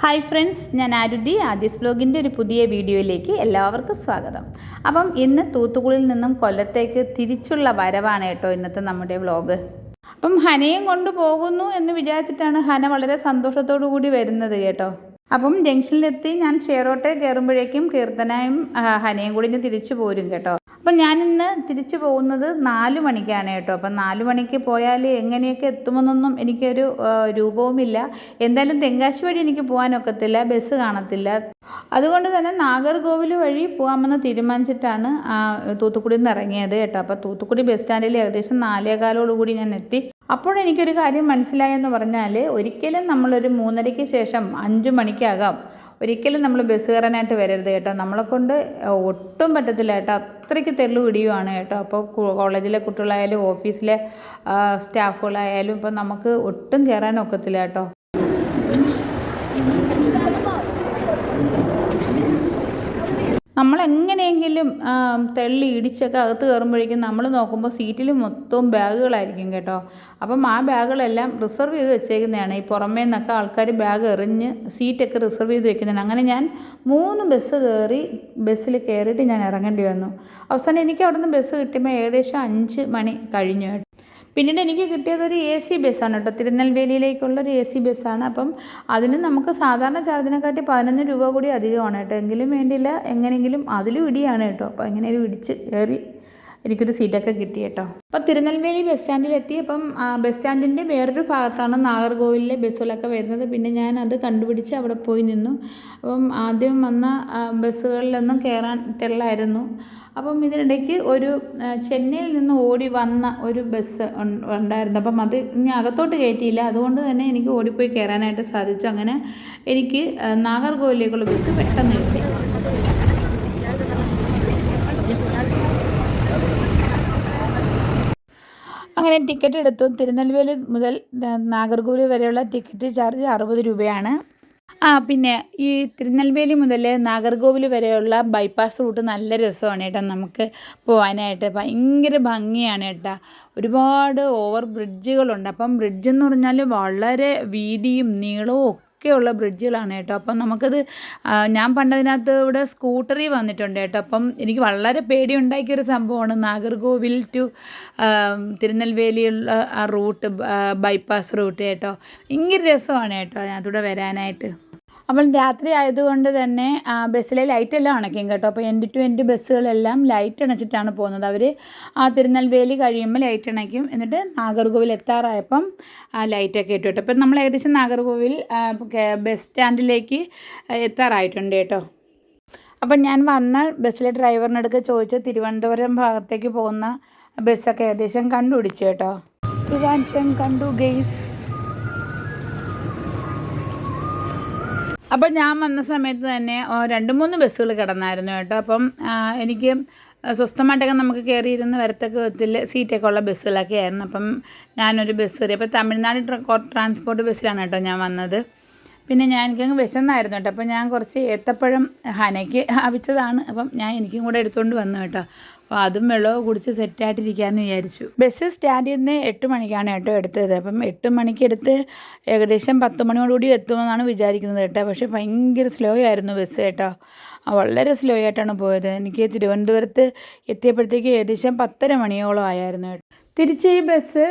Hi friends ഞാൻ ആരുതി. ആദ്യസ് വ്ലോഗിന്റെ ഒരു പുതിയ വീഡിയോയിലേക്ക് എല്ലാവർക്കും സ്വാഗതം. അപ്പം ഇന്ന് തൂത്തുക്കുളിയിൽ നിന്നും കൊല്ലത്തേക്ക് തിരിച്ചുള്ള വരവാണ് കേട്ടോ ഇന്നത്തെ നമ്മുടെ വ്ലോഗ്. അപ്പം ഹനയും കൊണ്ടുപോകുന്നു എന്ന് വിചാരിച്ചിട്ടാണ് ഹന വളരെ സന്തോഷത്തോടു കൂടി വരുന്നത് കേട്ടോ. അപ്പം ജംഗ്ഷനിലെത്തി ഞാൻ ഷെയറോട്ടെ കയറുമ്പോഴേക്കും കീർത്തനയും ഹനയും കൂടി തിരിച്ചു പോരും കേട്ടോ. അപ്പം ഞാനിന്ന് തിരിച്ചു പോകുന്നത് നാല് മണിക്കാണ് കേട്ടോ. അപ്പം നാല് മണിക്ക് പോയാൽ എങ്ങനെയൊക്കെ എത്തുമെന്നൊന്നും എനിക്കൊരു രൂപവുമില്ല. എന്തായാലും തെങ്കാശി വഴി എനിക്ക് പോകാനൊക്കത്തില്ല ബസ് കാണത്തില്ല. അതുകൊണ്ട് തന്നെ നാഗർകോവിൽ വഴി പോകാമെന്ന് തീരുമാനിച്ചിട്ടാണ് തൂത്തുക്കുടിയിൽ നിന്ന് ഇറങ്ങിയത് കേട്ടോ. അപ്പോൾ തൂത്തുക്കുടി ബസ് സ്റ്റാൻഡിൽ ഏകദേശം നാലേകാലോടുകൂടി ഞാൻ എത്തി. അപ്പോഴെനിക്കൊരു കാര്യം മനസ്സിലായെന്ന് പറഞ്ഞാൽ ഒരിക്കലും നമ്മളൊരു മൂന്നരയ്ക്ക് ശേഷം അഞ്ച് മണിക്കകം. ഒരിക്കലും നമ്മൾ ബസ് കയറാനായിട്ട് വരരുത് കേട്ടോ. നമ്മളെ കൊണ്ട് ഒട്ടും പറ്റത്തില്ല കേട്ടോ. അത്രയ്ക്ക് തെള്ളു പിടിയുമാണ് കേട്ടോ. അപ്പോൾ കോളേജിലെ കുട്ടികളായാലും ഓഫീസിലെ സ്റ്റാഫുകളായാലും ഇപ്പം നമുക്ക് ഒട്ടും കയറാൻ ഒക്കത്തില്ല കേട്ടോ. നമ്മൾ എങ്ങനെയെങ്കിലും തെള്ളി ഇടിച്ചൊക്കെ അകത്ത് കയറുമ്പോഴേക്കും നമ്മൾ നോക്കുമ്പോൾ സീറ്റിൽ മൊത്തവും ബാഗുകളായിരിക്കും കേട്ടോ. അപ്പം ആ ബാഗുകളെല്ലാം റിസർവ് ചെയ്ത് വെച്ചേക്കുന്നതാണ്. ഈ പുറമേ നിന്നൊക്കെ ആൾക്കാർ ബാഗ് എറിഞ്ഞ് സീറ്റൊക്കെ റിസർവ് ചെയ്ത് വെക്കുന്നതാണ്. അങ്ങനെ ഞാൻ മൂന്ന് ബസ് കയറി ബസ്സിൽ കയറിയിട്ട് ഞാൻ ഇറങ്ങേണ്ടി വന്നു. അവസാനം എനിക്ക് അവിടുന്ന് ബസ് കിട്ടുമ്പോൾ ഏകദേശം അഞ്ച് മണി കഴിഞ്ഞു പിന്നീട് എനിക്ക് കിട്ടിയത് ഒരു എ സി ബസ്സാണ് കേട്ടോ. തിരുനെൽവേലിയിലേക്കുള്ള ഒരു എ സി ബസ്സാണ് അപ്പം അതിന് നമുക്ക് സാധാരണ ചാർജിനെക്കാട്ടി പതിനൊന്ന് രൂപ കൂടി അധികമാണ് കേട്ടോ. എങ്കിലും വേണ്ടിയില്ല എങ്ങനെയെങ്കിലും അതിലും ഇടിയാണ് കേട്ടോ. അപ്പോൾ എങ്ങനെയും ഇടിച്ച് കയറി എനിക്കൊരു സീറ്റൊക്കെ കിട്ടി കേട്ടോ. അപ്പോൾ തിരുനെൽവേലി ബസ് സ്റ്റാൻഡിലെത്തി അപ്പം ബസ് സ്റ്റാൻഡിന്റെ വേറൊരു ഭാഗത്താണ് നാഗർകോവിലിലെ ബസ്സുകളൊക്കെ വരുന്നത്. പിന്നെ ഞാൻ അത് കണ്ടുപിടിച്ച് അവിടെ പോയി നിന്നു. അപ്പം ആദ്യം വന്ന ബസ്സുകളിലൊന്നും കയറാൻ തെള്ളായിരുന്നു. അപ്പം ഇതിനിടയ്ക്ക് ഒരു ചെന്നൈയിൽ നിന്ന് ഓടി വന്ന ഒരു ബസ് ഉണ്ടായിരുന്നു. അപ്പം അത് ഇനി അകത്തോട്ട് കയറ്റിയില്ല. അതുകൊണ്ട് തന്നെ എനിക്ക് ഓടിപ്പോയി കയറാനായിട്ട് സാധിച്ചു. അങ്ങനെ എനിക്ക് നാഗർകോവിലേക്കുള്ള ബസ് പെട്ടെന്ന് കിട്ടി അങ്ങനെ ടിക്കറ്റ് എടുത്തു. തിരുനെൽവേലി മുതൽ നാഗർകോവിൽ വരെയുള്ള ടിക്കറ്റ് ചാർജ് അറുപത് രൂപയാണ്. ആ പിന്നെ ഈ തിരുനെൽവേലി മുതൽ നാഗർകോവിൽ വരെയുള്ള ബൈപ്പാസ് റൂട്ട് നല്ല രസമാണ് കേട്ടോ നമുക്ക് പോകാനായിട്ട് ഭയങ്കര ഭംഗിയാണ് കേട്ടോ. ഒരുപാട് ഓവർ ബ്രിഡ്ജുകളുണ്ട് അപ്പം ബ്രിഡ്ജ് എന്ന് പറഞ്ഞാൽ വളരെ വീതിയും നീളവും ഒക്കെയുള്ള ബ്രിഡ്ജുകളാണ് കേട്ടോ. അപ്പം നമുക്കത് ഞാൻ പണ്ടതിനകത്ത് ഇവിടെ സ്കൂട്ടറിൽ വന്നിട്ടുണ്ട് കേട്ടോ. അപ്പം എനിക്ക് വളരെ പേടി ഉണ്ടാക്കിയൊരു സംഭവമാണ് നാഗർകോവിൽ ടു തിരുനെൽവേലിയുള്ള ആ റൂട്ട് ബൈപ്പാസ് റൂട്ട് കേട്ടോ. ഭയങ്കര രസമാണ് കേട്ടോ അതിനകത്തൂടെ വരാനായിട്ട്. അപ്പം രാത്രി ആയതുകൊണ്ട് തന്നെ ബസ്സിലെ ലൈറ്റ് എല്ലാം അണയ്ക്കും കേട്ടോ. അപ്പോൾ എൻഡ് ടു എൻഡ് ബസ്സുകളെല്ലാം ലൈറ്റ് അണച്ചിട്ടാണ് പോകുന്നത്. അവർ ആ തിരുനെൽവേലി കഴിയുമ്പോൾ ലൈറ്റ് അണയ്ക്കും. എന്നിട്ട് നാഗർകോവിൽ എത്താറായപ്പം ലൈറ്റൊക്കെ ഇട്ടു കേട്ടോ. അപ്പം നമ്മൾ ഏകദേശം നാഗർകോവിൽ ബസ് സ്റ്റാൻഡിലേക്ക് എത്താറായിട്ടുണ്ട് കേട്ടോ. അപ്പം ഞാൻ വന്ന ബസ്സിലെ ഡ്രൈവറിനടുക്ക് ചോദിച്ച് തിരുവനന്തപുരം ഭാഗത്തേക്ക് പോകുന്ന ബസ്സൊക്കെ ഏകദേശം കണ്ടുപിടിച്ചു കേട്ടോ. ട്രിവാൻഡ്രം കണ്ടു ഗെയ്സ് അപ്പം ഞാൻ വന്ന സമയത്ത് തന്നെ രണ്ട് മൂന്ന് ബസ്സുകൾ കിടന്നായിരുന്നു കേട്ടോ. അപ്പം എനിക്ക് സ്വസ്ഥമായിട്ടൊക്കെ നമുക്ക് കയറിയിരുന്ന് വരത്തക്ക വിധത്തിൽ സീറ്റൊക്കെ ഉള്ള ബസ്സുകളൊക്കെ ആയിരുന്നു. അപ്പം ഞാനൊരു ബസ് കയറി അപ്പോൾ തമിഴ്നാട് ട്രാൻസ്പോർട്ട് ബസ്സിലാണ് കേട്ടോ ഞാൻ വന്നത്. പിന്നെ ഞാൻ എനിക്കങ്ങ് വിശന്നായിരുന്നു കേട്ടോ. അപ്പോൾ ഞാൻ കുറച്ച് ഏത്തപ്പഴം ഹനയ്ക്ക് ആവിച്ചതാണ് അപ്പം ഞാൻ എനിക്കും കൂടെ എടുത്തുകൊണ്ട് വന്നു കേട്ടോ. അപ്പോൾ അതും വെള്ളവും കുടിച്ച് സെറ്റായിട്ടിരിക്കാമെന്ന് വിചാരിച്ചു. ബസ് സ്റ്റാൻഡിൽ നിന്ന് എട്ട് മണിക്കാണ് കേട്ടോ എടുത്തത്. അപ്പം എട്ട് മണിക്ക് എടുത്ത് ഏകദേശം പത്ത് മണിയോടുകൂടി എത്തുമെന്നാണ് വിചാരിക്കുന്നത് കേട്ടോ. പക്ഷേ ഭയങ്കര സ്ലോ ആയിരുന്നു ബസ് കേട്ടോ. വളരെ സ്ലോ ആയിട്ടാണ് പോയത്. എനിക്ക് തിരുവനന്തപുരത്ത് എത്തിയപ്പോഴത്തേക്ക് ഏകദേശം പത്തര മണിയോളം ആയായിരുന്നു കേട്ടോ. തിരിച്ച് ഈ ബസ്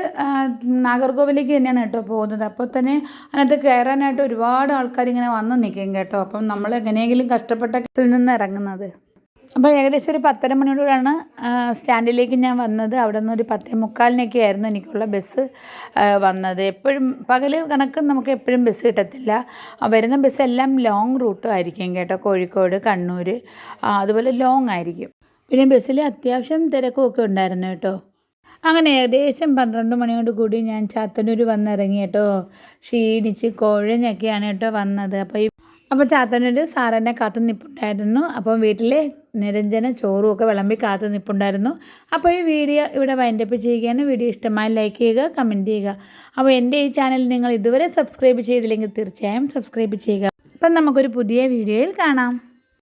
നാഗർകോവിലേക്ക് തന്നെയാണ് കേട്ടോ പോകുന്നത്. അപ്പോൾ തന്നെ അതിനകത്ത് കയറാനായിട്ട് ഒരുപാട് ആൾക്കാർ ഇങ്ങനെ വന്ന് നിൽക്കും കേട്ടോ. അപ്പം നമ്മൾ എങ്ങനെയെങ്കിലും കഷ്ടപ്പെട്ട ബസ്സിൽ നിന്ന് ഇറങ്ങുന്നത്. അപ്പോൾ ഏകദേശം ഒരു പത്തര മണിയോടാണ് സ്റ്റാൻഡിലേക്ക് ഞാൻ വന്നത്. അവിടെ നിന്ന് ഒരു പത്തേ മുക്കാലിനൊക്കെ ആയിരുന്നു എനിക്കുള്ള ബസ് വന്നത്. എപ്പോഴും പകൽ കണക്ക് നമുക്ക് എപ്പോഴും ബസ് കിട്ടത്തില്ല. വരുന്ന ബസ് എല്ലാം ലോങ് റൂട്ടും ആയിരിക്കും കേട്ടോ. കോഴിക്കോട് കണ്ണൂർ അതുപോലെ ലോങ് ആയിരിക്കും. പിന്നെ ബസ്സിൽ അത്യാവശ്യം തിരക്കും ഒക്കെ ഉണ്ടായിരുന്നു കേട്ടോ. അങ്ങനെ ഏകദേശം പന്ത്രണ്ട് മണിയോട് കൂടി ഞാൻ ചാത്തന്നൂർ വന്നിറങ്ങി കേട്ടോ. ക്ഷീണിച്ച് കോഴഞ്ഞൊക്കെയാണ് കേട്ടോ വന്നത്. അപ്പോൾ ഈ അപ്പോൾ ചാത്തന്നൂർ സാറെന്നെ കാത്തു നിൽപ്പുണ്ടായിരുന്നു അപ്പം വീട്ടിൽ നിരഞ്ജന ചോറും ഒക്കെ വിളമ്പി കാത്തു നിൽപ്പുണ്ടായിരുന്നു അപ്പോൾ ഈ വീഡിയോ ഇവിടെ വൈൻഡപ്പ് ചെയ്യുകയാണ്. വീഡിയോ ഇഷ്ടമായി ലൈക്ക് ചെയ്യുക കമന്റ് ചെയ്യുക. അപ്പോൾ എന്റെ ഈ ചാനൽ നിങ്ങൾ ഇതുവരെ സബ്സ്ക്രൈബ് ചെയ്തില്ലെങ്കിൽ തീർച്ചയായും സബ്സ്ക്രൈബ് ചെയ്യുക. അപ്പം നമുക്കൊരു പുതിയ വീഡിയോയിൽ കാണാം.